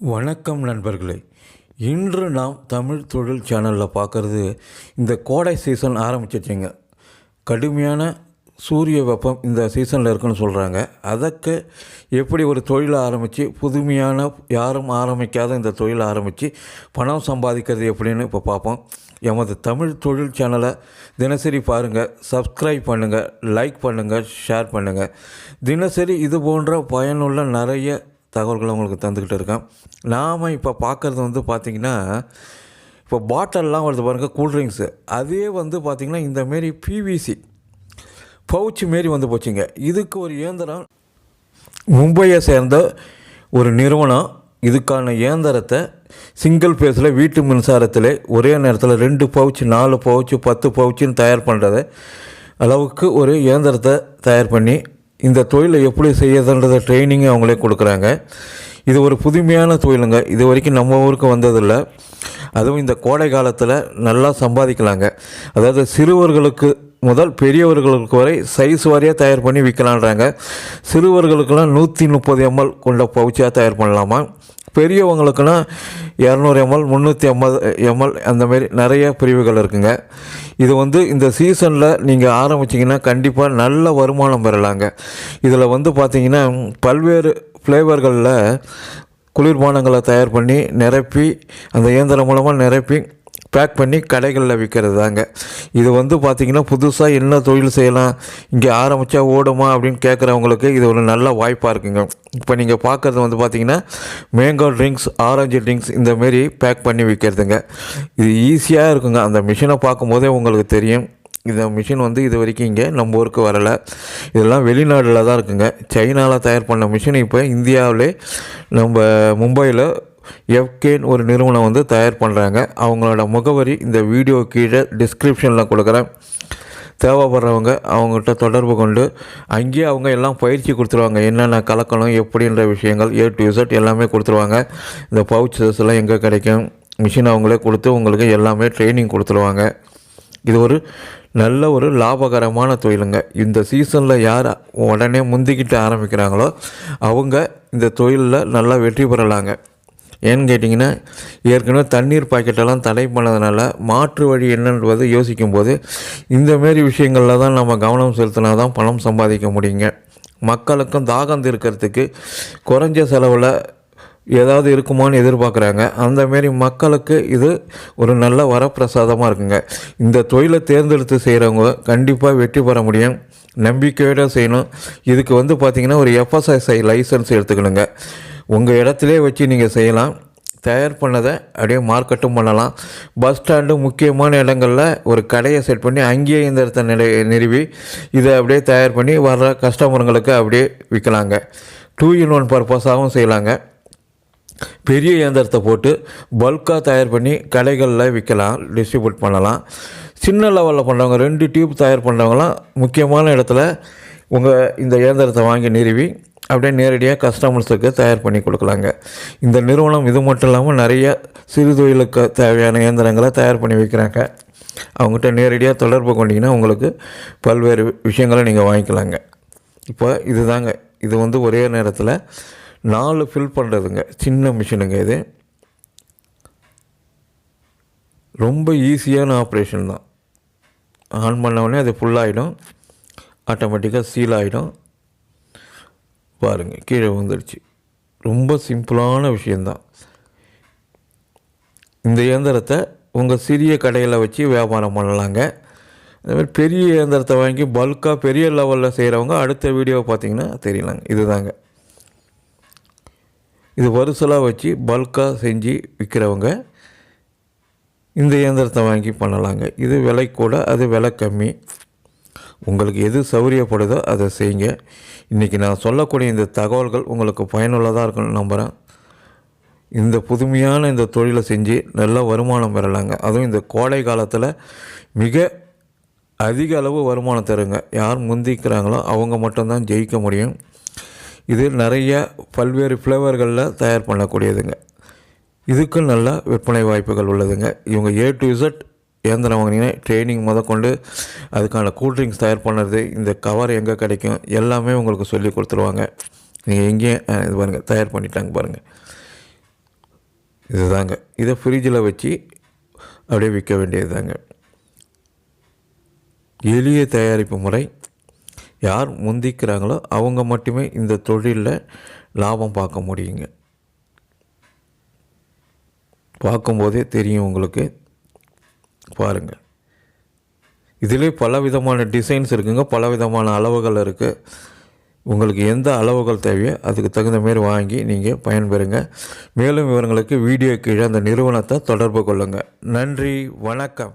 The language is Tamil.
வணக்கம் நண்பர்களே. இன்று நாம் தமிழ் தொழில் சேனலில் பார்க்குறது இந்த கோடை சீசன் ஆரம்பிச்சிச்சிங்க கடுமையான சூரிய வெப்பம் இந்த சீசனில் இருக்குன்னு சொல்கிறாங்க அதற்கு எப்படி ஒரு தொழிலை ஆரம்பித்து புதுமையான யாரும் ஆரம்பிக்காத இந்த தொழிலை ஆரம்பித்து பணம் சம்பாதிக்கிறது எப்படின்னு இப்போ பார்ப்போம். எமது தமிழ் தொழில் சேனலை தினசரி பாருங்கள் சப்ஸ்கிரைப் பண்ணுங்கள் லைக் பண்ணுங்கள் ஷேர் பண்ணுங்கள் தினசரி இது போன்ற பயனுள்ள நிறைய தகவல்களை உங்களுக்கு தந்துக்கிட்டு இருக்கேன். நாம் இப்போ பார்க்குறது வந்து பார்த்திங்கன்னா இப்போ பாட்டிலெலாம் வருது பாருங்கள் கூல்ட்ரிங்க்ஸு அதே வந்து பார்த்திங்கன்னா இந்தமாரி பிவிசி பவுச் மாரி வந்து போச்சுங்க. இதுக்கு ஒரு இயந்திரம் மும்பையை சேர்ந்த ஒரு நிறுவனம் இதுக்கான இயந்திரத்தை சிங்கிள் பேஸில் வீட்டு மின்சாரத்தில் ஒரே நேரத்தில் ரெண்டு பவுச் நாலு பவுச்சு பத்து பவுச்சுன்னு தயார் பண்ணுறத அளவுக்கு ஒரு இயந்திரத்தை தயார் பண்ணி இந்த தொழிலை எப்படி செய்யறதுன்றத ட்ரைனிங் அவங்களே கொடுக்குறாங்க. இது ஒரு புதுமையான தொழிலுங்க. இது வரைக்கும் நம்ம ஊருக்கு வந்ததில்லை. அதுவும் இந்த கோடை காலத்தில் நல்லா சம்பாதிக்கலாங்க. அதாவது சிறுவர்களுக்கு முதல் பெரியவர்களுக்கு வரை சைஸ் வாரியாக தயார் பண்ணி விற்கலான்றாங்க சிறுவர்களுக்கெல்லாம் நூற்றி முப்பது எம்எல் கொண்ட பவுச்சாக தயார் பண்ணலாமா? பெரியவங்களுக்குன்னா இரநூறு எம்எல் முந்நூற்றி ஐம்பது எம்எல் அந்தமாரி நிறைய பிரிவுகள் இருக்குங்க. இது வந்து இந்த சீசனில் நீங்கள் ஆரம்பிச்சிங்கன்னா கண்டிப்பாக நல்ல வருமானம் பெறலாங்க. இதில் வந்து பார்த்திங்கன்னா பல்வேறு ஃப்ளேவர்களில் குளிர்பானங்களை தயார் பண்ணி நிரப்பி அந்த இயந்திரம் மூலமாக நிரப்பி பேக் பண்ணி கடைகளில் விற்கிறது தாங்க இது வந்து பார்த்திங்கன்னா புதுசாக என்ன தொழில் செய்யலாம் இங்கே ஆரம்பித்தா ஓடுமா அப்படின்னு கேட்குறவங்களுக்கு இது ஒரு நல்ல வாய்ப்பாக இருக்குங்க. இப்போ நீங்கள் பார்க்குறது வந்து பார்த்திங்கன்னா மேங்கோ ட்ரிங்க்ஸ் ஆரஞ்சு ட்ரிங்க்ஸ் இந்தமாரி பேக் பண்ணி விற்கிறதுங்க இது ஈஸியாக இருக்குங்க. அந்த மிஷினை பார்க்கும்போதே உங்களுக்கு தெரியும். இந்த மிஷின் வந்து இது வரைக்கும் இங்கே நம்ம ஊருக்கு வரலை. இதெல்லாம் வெளிநாட்டில் தான் இருக்குங்க. சைனாவில் தயார் பண்ண மிஷின் இப்போ இந்தியாவிலே நம்ம மும்பையில் எஃப்கேன்னு ஒரு நிறுவனம் வந்து தயார் பண்ணுறாங்க அவங்களோட முகவரி இந்த வீடியோ கீழே டிஸ்கிரிப்ஷனில் கொடுக்குறேன். தேவைப்படுறவங்க அவங்ககிட்ட தொடர்பு கொண்டு அங்கேயே அவங்க எல்லாம் பயிற்சி கொடுத்துருவாங்க. என்னென்ன கலக்கணும் எப்படின்ற விஷயங்கள் ஏ டு இசட் எல்லாமே கொடுத்துருவாங்க. இந்த பவுச்சஸ் எல்லாம் எங்கே கிடைக்கும்? மிஷின் அவங்களே கொடுத்து உங்களுக்கு எல்லாமே ட்ரைனிங் கொடுத்துருவாங்க. இது ஒரு நல்ல ஒரு லாபகரமான தொழிலுங்க. இந்த சீசனில் யார் உடனே முந்திக்கிட்டு ஆரம்பிக்கிறாங்களோ அவங்க இந்த தொழிலில் நல்லா வெற்றி பெறலாங்க. ஏன்னு கேட்டிங்கன்னா ஏற்கனவே தண்ணீர் பாக்கெட்டெல்லாம் தடை பண்ணதுனால மாற்று வழி என்னன்றது யோசிக்கும்போது இந்தமாரி விஷயங்களில் தான் நம்ம கவனம் செலுத்தினா தான் பணம் சம்பாதிக்க முடியுங்க. மக்களுக்கும் தாகம் தீர்க்கறதுக்கு குறைஞ்ச செலவில் ஏதாவது இருக்குமான்னு எதிர்பார்க்குறாங்க. அந்தமாரி மக்களுக்கு இது ஒரு நல்ல வரப்பிரசாதமாக இருக்குங்க. இந்த தொழிலை தேர்ந்தெடுத்து செய்கிறவங்க கண்டிப்பாக வெற்றி பெற முடியும். நம்பிக்கையோடு செய்யணும். இதுக்கு வந்து பார்த்திங்கன்னா ஒரு எஃப்எஸ்எஸ்ஐ லைசன்ஸ் எடுத்துக்கணுங்க. உங்கள் இடத்துலே வச்சு நீங்கள் செய்யலாம். தயார் பண்ணதை அப்படியே மார்க்கெட்டும் பண்ணலாம். பஸ் ஸ்டாண்டு முக்கியமான இடங்களில் ஒரு கடையை செட் பண்ணி அங்கேயே இந்த இடத்த நிலை நிறுவி இதை அப்படியே தயார் பண்ணி வர்ற கஸ்டமருங்களுக்கு அப்படியே விற்கலாங்க டூ இன் ஒன் பர்பஸாகவும் செய்யலாங்க. பெரிய இயந்திரத்தை போட்டு பல்காக தயார் பண்ணி கடைகளில் விற்கலாம் டிஸ்ட்ரிபியூட் பண்ணலாம். சின்ன லெவலில் பண்ணுறவங்க ரெண்டு டியூப் தயார் பண்ணுறவங்களாம் முக்கியமான இடத்துல உங்கள் இந்த இயந்திரத்தை வாங்கி நிறுவி அப்படியே நேரடியாக கஸ்டமர்ஸுக்கு தயார் பண்ணி கொடுக்கலாங்க. இந்த நிறுவனம் இது மட்டும் இல்லாமல் நிறைய சிறு தொழிலுக்கு தேவையான இயந்திரங்களை தயார் பண்ணி வைக்கிறாங்க. அவங்ககிட்ட நேரடியாக தொடர்பு கொண்டீங்கன்னா உங்களுக்கு பல்வேறு விஷயங்களை நீங்கள் வாங்கிக்கலாங்க. இப்போ இதுதாங்க. இது வந்து ஒரே நேரத்தில் நாலு ஃபில் பண்ணுறதுங்க சின்ன மிஷினுங்க இது. ரொம்ப ஈஸியான ஆப்ரேஷன் தான். ஆன் பண்ணவொடனே அது ஃபுல்லாகிடும் ஆட்டோமேட்டிக்காக சீல் ஆகிடும் பாருங்கள் கீழே வந்துடுச்சு ரொம்ப சிம்பிளான விஷயந்தான் இந்த இயந்திரத்தை உங்கள் சிறிய கடையில் வச்சு வியாபாரம் பண்ணலாங்க. அதேமாதிரி பெரிய இயந்திரத்தை வாங்கி பல்காக பெரிய லெவலில் செய்கிறவங்க அடுத்த வீடியோவை பார்த்தீங்கன்னா தெரியலாங்க. இதுதாங்க. இது வரிசலாக வச்சு பல்காக செஞ்சு விற்கிறவங்க இந்த இயந்திரத்தை வாங்கி பண்ணலாங்க. இது விலை கூட அது விலை கம்மி. உங்களுக்கு எது சௌரியப்படுதோ அதை செய்யுங்க. இன்றைக்கி நான் சொல்லக்கூடிய இந்த தகவல்கள் உங்களுக்கு பயனுள்ளதாக இருக்குன்னு நம்புகிறேன் இந்த புதுமையான இந்த தொழிலை செஞ்சு நல்ல வருமானம் பெறலாங்க. அதுவும் இந்த கோடை காலத்தில் மிக அதிக அளவு வருமானம் தருங்க. யார் முந்திக்கிறாங்களோ அவங்க மட்டும்தான் ஜெயிக்க முடியும். இது நிறைய பல்வேறு ஃப்ளேவர்களில் தயார் பண்ணக்கூடியதுங்க. இதுக்கும் நல்ல விற்பனை வாய்ப்புகள் உள்ளதுங்க. இவங்க ஏ டு இசட் இயந்திரம் வாங்கினீங்கன்னா ட்ரைனிங் முதற்கொண்டு அதுக்கான கூல்ட்ரிங்க்ஸ் தயார் பண்ணுறது இந்த கவர் எங்கே கிடைக்கும் எல்லாமே உங்களுக்கு சொல்லி கொடுத்துருவாங்க. நீங்கள் எங்கேயும் இது பாருங்கள் தயார் பண்ணிட்டாங்க பாருங்கள் இதுதாங்க. இதை ஃப்ரிட்ஜில் வச்சு அப்படியே விற்க வேண்டியது தாங்க எளிய தயாரிப்பு முறை. யார் முந்திக்கிறாங்களோ அவங்க மட்டுமே இந்த தொழிலில் லாபம் பார்க்க முடியுங்க. பார்க்கும்போதே தெரியும் உங்களுக்கு. பாருங்கள் இதிலே பல விதமான டிசைன்ஸ் இருக்குங்க பல விதமான அளவுகள் இருக்குது உங்களுக்கு எந்த அளவுகள் தேவையோ அதுக்கு தகுந்த மாரி வாங்கி நீங்கள் பயன்பெறுங்க. மேலும் விவரங்களுக்கு வீடியோ கீழே அந்த நிறுவனத்தை தொடர்பு கொள்ளுங்கள் நன்றி வணக்கம்.